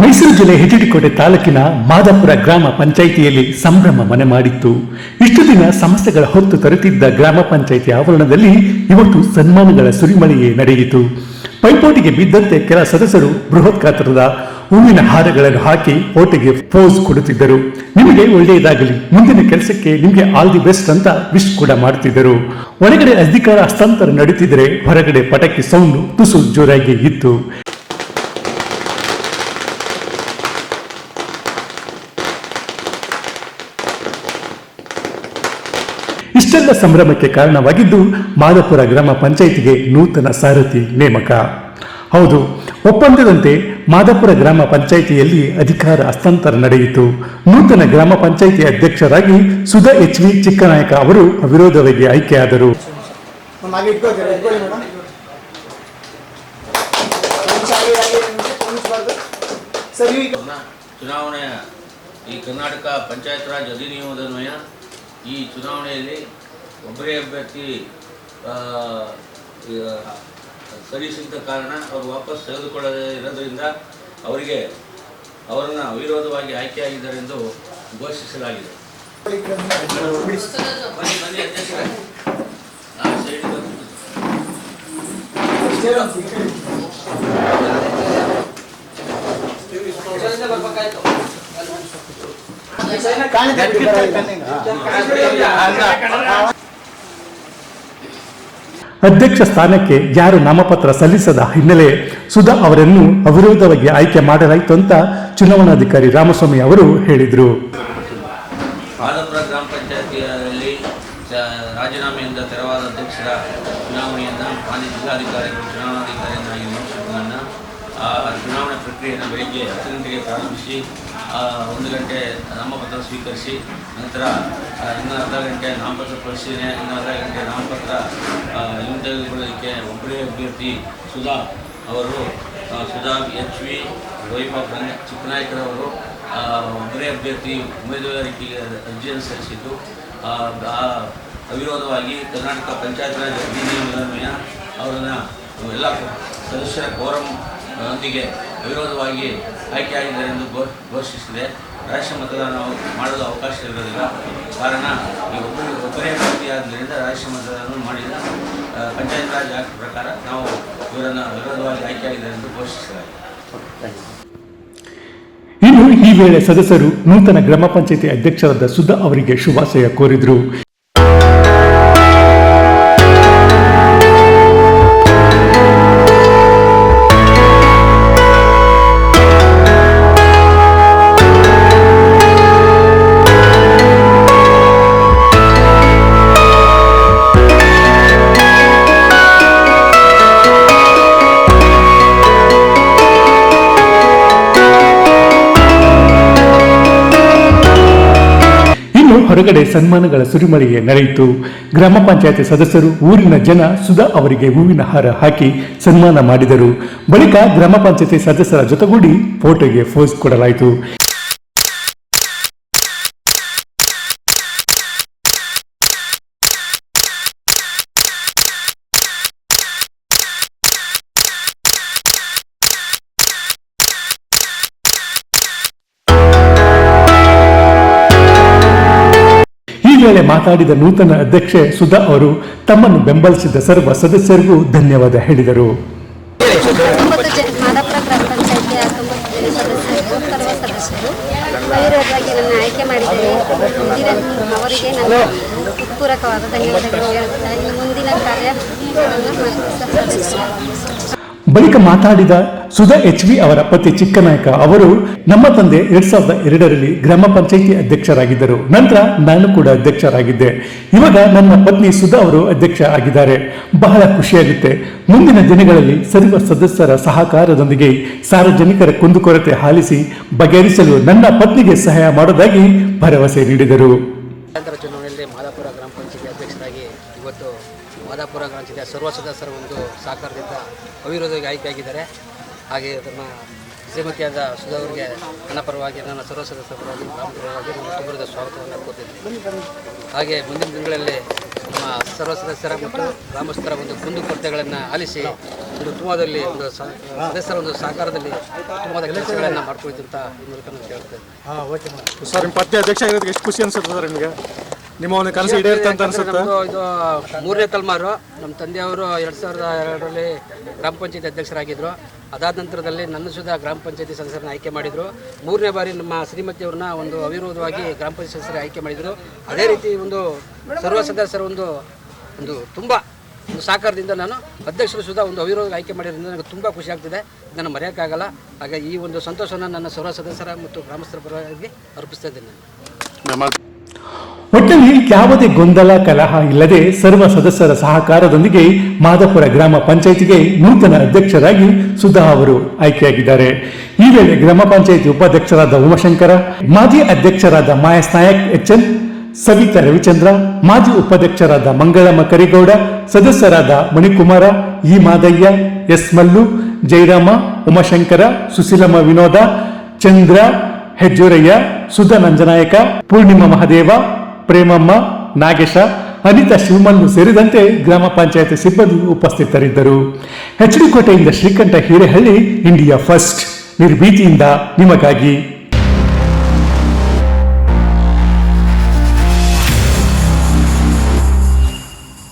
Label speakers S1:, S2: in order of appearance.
S1: ಮೈಸೂರು ಜಿಲ್ಲೆ ಹೆಚಡಿಕೋಟೆ ತಾಲೂಕಿನ ಮಾದಾಪುರ ಗ್ರಾಮ ಪಂಚಾಯಿತಿಯಲ್ಲಿ ಸಂಭ್ರಮ ಮನೆ ಮಾಡಿತ್ತು. ಇಷ್ಟು ದಿನ ಸಮಸ್ಯೆಗಳ ಹೊತ್ತು ತರುತ್ತಿದ್ದ ಗ್ರಾಮ ಪಂಚಾಯಿತಿ ಆವರಣದಲ್ಲಿ ಇವತ್ತು ಸನ್ಮಾನಗಳ ಸುರಿಮಳೆಯೇ ನಡೆಯಿತು. ಪೈಪೋಟಿಗೆ ಬಿದ್ದಂತೆ ಕೆಲ ಸದಸ್ಯರು ಬೃಹತ್ ಗಾತ್ರದ ಹೂವಿನ ಹಾರಗಳನ್ನು ಹಾಕಿ ಓಟಿಗೆ ಪೋಸ್ ಕೊಡುತ್ತಿದ್ದರು. ನಿಮಗೆ ಒಳ್ಳೆಯದಾಗಲಿ, ಮುಂದಿನ ಕೆಲಸಕ್ಕೆ ನಿಮಗೆ ಆಲ್ ದಿ ಬೆಸ್ಟ್ ಅಂತ ವಿಶ್ ಕೂಡ ಮಾಡುತ್ತಿದ್ದರು ಒಳಗಡೆ ಅಧಿಕಾರ ಹಸ್ತಾಂತರ ನಡೀತಿದ್ರೆ ಹೊರಗಡೆ ಪಟಾಕಿ ಸೌಂಡ್ ತುಸು ಜೋರಾಗಿ ಇತ್ತು. ಇಷ್ಟೆಲ್ಲ ಸಂಭ್ರಮಕ್ಕೆ ಕಾರಣವಾಗಿದ್ದು ಮಾದಪುರ ಗ್ರಾಮ ಪಂಚಾಯಿತಿಗೆ ನೂತನ ಸಾರಥಿ ನೇಮಕ. ಹೌದು ಒಪ್ಪಂದದಂತೆ ಮಾದಪುರ ಗ್ರಾಮ ಪಂಚಾಯಿತಿಯಲ್ಲಿ ಅಧಿಕಾರ ಹಸ್ತಾಂತರ ನಡೆಯಿತು. ನೂತನ ಗ್ರಾಮ ಪಂಚಾಯಿತಿ ಅಧ್ಯಕ್ಷರಾಗಿ ಸುಧಾ ಎಚ್ ವಿ ಚಿಕ್ಕನಾಯಕ ಅವರು ಅವಿರೋಧವಾಗಿ ಆಯ್ಕೆಯಾದರು.
S2: ಚುನಾವಣೆ ಈ ಕರ್ನಾಟಕ ಪಂಚಾಯತ್ ರಾಜ್ ಅಧಿನಿಯಮದನ್ವಯ ಈ ಚುನಾವಣೆಯಲ್ಲಿ ಒಬ್ಬರೇ ಅಭ್ಯರ್ಥಿ ಸಲ್ಲಿಸಿದ್ದ ಕಾರಣ ಅವರು ವಾಪಸ್ ತೆಗೆದುಕೊಳ್ಳದೇ ಇರೋದ್ರಿಂದ ಅವರಿಗೆ ಅವರನ್ನು ಅವಿರೋಧವಾಗಿ ಆಯ್ಕೆಯಾಗಿದ್ದಾರೆಂದು ಘೋಷಿಸಲಾಗಿದೆ.
S1: ಅಧ್ಯಕ್ಷ ಸ್ಥಾನಕ್ಕೆ ಯಾರು ನಾಮಪತ್ರ ಸಲ್ಲಿಸದ ಹಿನ್ನೆಲೆ ಸುಧಾ ಅವರನ್ನು ಅವಿರೋಧವಾಗಿ ಆಯ್ಕೆ ಮಾಡಲಾಯಿತು ಅಂತ ಚುನಾವಣಾಧಿಕಾರಿ ರಾಮಸ್ವಾಮಿ ಅವರು ಹೇಳಿದರು.
S2: ಮಾದಪುರ ಗ್ರಾಮ ಪಂಚಾಯತಿಯಲ್ಲಿ ರಾಜೀನಾಮೆಯಿಂದ ತೆರವಾದ ಅಧ್ಯಕ್ಷರ ಚುನಾವಣೆಯನ್ನು ಮಾನ್ಯ ಜಿಲ್ಲಾಧಿಕಾರಿಗಳು ಚುನಾವಣಾಧಿಕಾರಿಯನ್ನಾಗಿ ನೇಮಿಸಿದ್ದನ್ನು ಚುನಾವಣೆ ಪ್ರಕ್ರಿಯೆಯನ್ನು ಬೆಳಿಗ್ಗೆ ಹತ್ತು ಗಂಟೆಗೆ ಪ್ರಾರಂಭಿಸಿ ಒಂದು ಗಂಟೆ ನಾಮಪತ್ರ ಸ್ವೀಕರಿಸಿ, ನಂತರ ಇನ್ನೂ ಅರ್ಧ ಗಂಟೆ ನಾಮಪತ್ರ ಪರಿಶೀಲನೆ ಇನ್ನು ಅರ್ಧ ಗಂಟೆ ನಾಮಪತ್ರ ಹಿಂತೆಗೆದುಕೊಳ್ಳೋದಕ್ಕೆ ಒಬ್ಬರೇ ಅಭ್ಯರ್ಥಿ ಸುಧಾ ಅವರು ಸುಧಾ ಎಚ್ ವಿ ವೈಭವ್ ಚಿಕ್ಕನಾಯಕರವರು ಒಬ್ಬರೇ ಅಭ್ಯರ್ಥಿ ಉಮೇದುವಾರಿಕೆಗೆ ಅರ್ಜಿಯನ್ನು ಸಲ್ಲಿಸಿದ್ದು ಅವಿರೋಧವಾಗಿ ಕರ್ನಾಟಕ ಪಂಚಾಯತ್ ರಾಜ್ ಅಧಿನಿಯಮದನ್ವಯ ಅವರನ್ನು ಎಲ್ಲ ಸದಸ್ಯರ ಕೋರಂ ಒಂದಿಗೆ ಅವಿರೋಧವಾಗಿ ಆಯ್ಕೆಯಾಗಿದ್ದಾರೆ ಎಂದು ಘೋಷಿಸಿದೆ. ರಾಜ್ಯ ಮತದಾನ ಮಾಡಲು ಅವಕಾಶ ಇರೋದಿಲ್ಲ. ಕಾರಣ ಈ ಒಬ್ಬರು, ಒಬ್ಬರೇ ಅಭ್ಯರ್ಥಿ ಆದ್ದರಿಂದ ಮತದಾನ ಮಾಡಿದ ಪಂಚಾಯತ್ ರಾಜ್ ಆಕ್ಟ್ ಪ್ರಕಾರ ನಾವು ಇವರನ್ನು ವಿರೋಧವಾಗಿ ಆಯ್ಕೆಯಾಗಿದ್ದಾರೆ ಎಂದು ಘೋಷಿಸಲಾಗಿದೆ.
S1: ಇನ್ನು ಈ ವೇಳೆ ಸದಸ್ಯರು ನೂತನ ಗ್ರಾಮ ಪಂಚಾಯಿತಿ ಅಧ್ಯಕ್ಷರಾದ ಸುಧಾ ಅವರಿಗೆ ಶುಭಾಶಯ ಕೋರಿದರು. ಹೊರಗಡೆ ಸನ್ಮಾನಗಳ ಸುರಿಮಳೆಯೇ ನಡೆಯಿತು. ಗ್ರಾಮ ಪಂಚಾಯತಿ ಸದಸ್ಯರು ಊರಿನ ಜನ ಸುಧಾ ಅವರಿಗೆ ಹೂವಿನ ಹಾರ ಹಾಕಿ ಸನ್ಮಾನ ಮಾಡಿದರು. ಬಳಿಕ ಗ್ರಾಮ ಪಂಚಾಯತಿ ಸದಸ್ಯರ ಜೊತೆಗೂಡಿ ಫೋಟೋಗೆ ಫೋಸ್ ಕೊಡಲಾಯಿತು. ಈ ವೇಳೆ ಮಾತಾಡಿದ ನೂತನ ಅಧ್ಯಕ್ಷೆ ಸುಧಾ ಅವರು ತಮ್ಮನ್ನು ಬೆಂಬಲಿಸಿದ ಸರ್ವ ಸದಸ್ಯರಿಗೂ ಧನ್ಯವಾದ ಹೇಳಿದರು.
S3: ಪೂರಕವಾದ ಧನ್ಯವಾದಗಳು ಮುಂದಿನ ಕಾರ್ಯ
S1: ಬಳಿಕ ಮಾತಾಡಿದ ಸುಧಾ ಎಚ್ ವಿ ಅವರ ಪತಿ ಚಿಕ್ಕನಾಯಕ ಅವರು ನಮ್ಮ ತಂದೆ ಎರಡ್ ಸಾವಿರದ ಎರಡರಲ್ಲಿ ಗ್ರಾಮ ಪಂಚಾಯಿತಿ ಅಧ್ಯಕ್ಷರಾಗಿದ್ದರು. ನಂತರ ನಾನು ಕೂಡ ಅಧ್ಯಕ್ಷರಾಗಿದ್ದೆ. ಇವಾಗ ನನ್ನ ಪತ್ನಿ ಸುಧಾ ಅವರು ಅಧ್ಯಕ್ಷ ಆಗಿದ್ದಾರೆ. ಬಹಳ ಖುಷಿಯಾಗುತ್ತೆ. ಮುಂದಿನ ದಿನಗಳಲ್ಲಿ ಸರ್ವ ಸದಸ್ಯರ ಸಹಕಾರದೊಂದಿಗೆ ಸಾರ್ವಜನಿಕರ ಕುಂದುಕೊರತೆ ಹಾಲಿಸಿ ಬಗೆಹರಿಸಲು ನನ್ನ ಪತ್ನಿಗೆ ಸಹಾಯ ಮಾಡೋದಾಗಿ ಭರವಸೆ ನೀಡಿದರು
S4: ಮಧ್ಯಂತರ ಚುನಾವಣೆಯಲ್ಲಿ ಮಾದಾಪುರ ಗ್ರಾಮ ಪಂಚಾಯತಿ ಅಧ್ಯಕ್ಷರಾಗಿ ಇವತ್ತು ಮಾದಾಪುರ ಗ್ರಾಮ ಸರ್ವ ಸದಸ್ಯರ ಒಂದು ಸಹಕಾರದಿಂದ ಅವಿರೋಧವಾಗಿ ಆಯ್ಕೆಯಾಗಿದ್ದಾರೆ. ಹಾಗೆ ತಮ್ಮ ಶ್ರೀಮತಿಯಾದ ಸುಧಾ ಅವರಿಗೆ ನನ್ನ ಪರವಾಗಿ ನನ್ನ ಸರ್ವ ಸದಸ್ಯರ ಪರವಾಗಿ ಗ್ರಾಮ ಪರವಾಗಿ ನಮ್ಮ ಕುಟುಂಬದ ಸ್ವಾಗತವನ್ನು ಹಾಗೆ ಮುಂದಿನ ದಿನಗಳಲ್ಲಿ ನಮ್ಮ ನಮ್ಮ ಸರ್ವ ಸದಸ್ಯರ ಮತ್ತು ಗ್ರಾಮಸ್ಥರ ಒಂದು ಕುಂದು ಕೊರತೆಗಳನ್ನು ಆಲಿಸಿ ಒಂದು ಕುಟುಂಬದಲ್ಲಿ ಒಂದು ಸದಸ್ಯರ ಒಂದು ಸಹಕಾರದಲ್ಲಿ ಕುಟುಂಬದ ಕೆಲಸಗಳನ್ನು ಈ ಮೂಲಕ ನಾನು ಕೇಳ್ತೇನೆ
S5: ಸರ್, ನಿಮ್ಮ ಪತ್ನಿ ಅಧ್ಯಕ್ಷ ಆಗಿರೋದಕ್ಕೆ ಎಷ್ಟು ಖುಷಿ ಅನಿಸುತ್ತೆ ಸರ್ ನಿಮಗೆ? ನಿಮ್ಮ ಒಂದು ಕನಸು ಈಡೇರುತ್ತೆ ಅಂತ ಅನ್ಸುತ್ತೆ?
S4: ನಮ್ದು ಇದು ಮೂರನೇ ತಲೆಮಾರು ನಮ್ಮ ತಂದೆಯವರು ಎರಡು ಸಾವಿರದ ಎರಡರಲ್ಲಿ ಗ್ರಾಮ ಪಂಚಾಯತಿ ಅಧ್ಯಕ್ಷರಾಗಿದ್ದರು ಅದಾದ ನಂತರದಲ್ಲಿ ನನ್ನ ಸುಧಾ ಗ್ರಾಮ ಪಂಚಾಯತಿ ಸದಸ್ಯರನ್ನ ಆಯ್ಕೆ ಮಾಡಿದರು. ಮೂರನೇ ಬಾರಿ ನಮ್ಮ ಶ್ರೀಮತಿಯವ್ರನ್ನ ಒಂದು ಅವಿರೋಧವಾಗಿ ಗ್ರಾಮ ಪಂಚಾಯತ್ ಸದಸ್ಯರು ಆಯ್ಕೆ ಮಾಡಿದರು. ಅದೇ ರೀತಿ ಒಂದು ಸರ್ವ ಸದಸ್ಯರ ಒಂದು ಒಂದು ತುಂಬ ಒಂದು ಸಹಕಾರದಿಂದ ನಾನು ಅಧ್ಯಕ್ಷರು ಸುಧಾ ಒಂದು ಅವಿರೋಧ ಆಯ್ಕೆ ಮಾಡಿರೋದ್ರಿಂದ ನನಗೆ ತುಂಬ ಖುಷಿ ಆಗ್ತಿದೆ. ಇದನ್ನು ಮರೆಯೋಕ್ಕಾಗಲ್ಲ. ಹಾಗೆ ಈ ಒಂದು ಸಂತೋಷವನ್ನು ನನ್ನ ಸರ್ವ ಸದಸ್ಯರ ಮತ್ತು ಗ್ರಾಮಸ್ಥರ ಪರವಾಗಿ ಅರ್ಪಿಸ್ತಾ ಇದ್ದೇನೆ ನಾನು.
S1: ಒಟ್ಟಲ್ಲಿ ಯಾವುದೇ ಗೊಂದಲ, ಕಲಹ ಇಲ್ಲದೆ ಸರ್ವ ಸದಸ್ಯರ ಸಹಕಾರದೊಂದಿಗೆ ಮಾದಪುರ ಗ್ರಾಮ ಪಂಚಾಯಿತಿಗೆ ನೂತನ ಅಧ್ಯಕ್ಷರಾಗಿ ಸುಧಾ ಅವರು ಆಯ್ಕೆಯಾಗಿದ್ದಾರೆ. ಈ ವೇಳೆ ಗ್ರಾಮ ಪಂಚಾಯಿತಿ ಉಪಾಧ್ಯಕ್ಷರಾದ ಉಮಾಶಂಕರ, ಮಾಜಿ ಅಧ್ಯಕ್ಷರಾದ ಮಾಯಸ್ ನಾಯಕ್ ಎಚ್ಎನ್ ಸವಿತಾ ರವಿಚಂದ್ರ, ಮಾಜಿ ಉಪಾಧ್ಯಕ್ಷರಾದ ಮಂಗಳಮ್ಮ ಕರಿಗೌಡ, ಸದಸ್ಯರಾದ ಮಣಿಕುಮಾರ ಇ ಮಾದಯ್ಯ, ಎಸ್ ಮಲ್ಲು ಜಯರಾಮ ಉಮಾಶಂಕರ, ಸುಶೀಲಮ್ಮ ವಿನೋದ, ಚಂದ್ರ, ಹೆಜ್ಜೂರಯ್ಯ, ಸುಧಾ ನಂಜನಾಯಕ, ಪೂರ್ಣಿಮಾ ಮಹದೇವ ಪ್ರೇಮಮ್ಮ, ನಾಗೇಶ, ಅನಿತಾ, ಶಿವಮಲ್ಲು ಸೇರಿದಂತೆ ಗ್ರಾಮ ಪಂಚಾಯತ್ ಸಿಬ್ಬಂದಿ ಉಪಸ್ಥಿತರಿದ್ದರು. ಎಚ್ ಡಿ ಕೋಟೆಯಿಂದ ಶ್ರೀಕಂಠ ಹಿರೇಹಳ್ಳಿ, ಇಂಡಿಯಾ ಫಸ್ಟ್, ನಿರ್ಭೀತಿಯಿಂದ ನಿಮಗಾಗಿ.